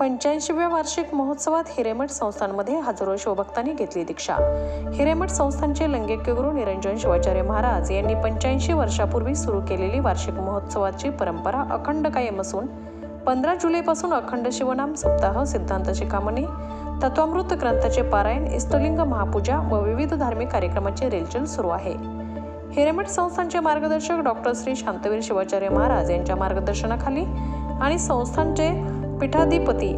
पंच्याऐंशीव्या वार्षिक महोत्सवात हिरेमठ संस्थांमध्ये हजारो शिवभक्तांनी घेतली दीक्षा. हिरेमठ संस्थानचे लंगेक्य गुरु निरंजन शिवाचार्य महाराज यांनी पंच्याऐंशी वर्षापूर्वी सुरू केलेली वार्षिक महोत्सवाची परंपरा अखंड कायम असून पंधरा जुलैपासून अखंड शिवनाम सप्ताह सिद्धांत शिखामणी तत्वामृत ग्रंथाचे पारायण इष्टलिंग महापूजा व विविध धार्मिक कार्यक्रमाचे रेलचेल सुरू आहे. हिरेमठ संस्थानचे मार्गदर्शक डॉक्टर श्री शांतवीर शिवाचार्य महाराज यांच्या मार्गदर्शनाखाली आणि संस्थानचे पीठाधिपती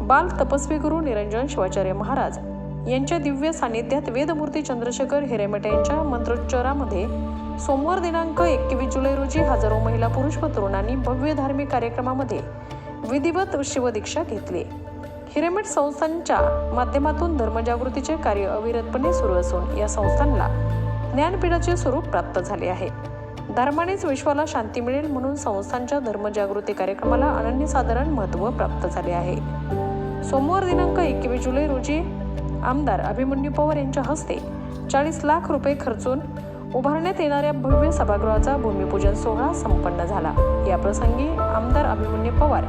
बाल तपस्वी गुरु निरंजन शिवाचार्य महाराज यांच्या दिव्य सानिध्यात वेदमूर्ती चंद्रशेखर हिरेमठ यांच्या मंत्रोच्चारामध्ये सोमवार दिनांक एकवीस जुलै रोजी हजारो महिला पुरुष व तरुणांनी भव्य धार्मिक कार्यक्रमामध्ये विधिवत शिवदीक्षा घेतली. हिरेमेट संस्थांच्या माध्यमातून धर्मजागृतीचे कार्य अविरतपणे सुरू असून या संस्थांना ज्ञानपीठाचे स्वरूप प्राप्त झाले आहे. धर्मानेच विश्वाला शांती मिळेल म्हणून संस्थांच्या धर्मजागृती कार्यक्रमाला अनन्यसाधारण महत्त्व प्राप्त झाले आहे. सोमवार दिनांक एकवीस जुलै रोजी आमदार अभिमन्यू पवार यांच्या हस्ते चाळीस लाख रुपये खर्चून उभारण्यात येणाऱ्या भव्य सभागृहाचा भूमिपूजन सोहळा संपन्न झाला. या प्रसंगी आमदार अभिमन्यू पवार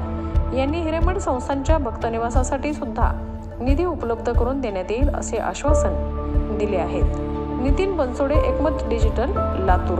यांनी हिरेमठ संस्थांच्या भक्तनिवासासाठी सुद्धा निधी उपलब्ध करून देण्यात येईल असे आश्वासन दिले आहेत. Nitin Bansode Ekmat digital Latur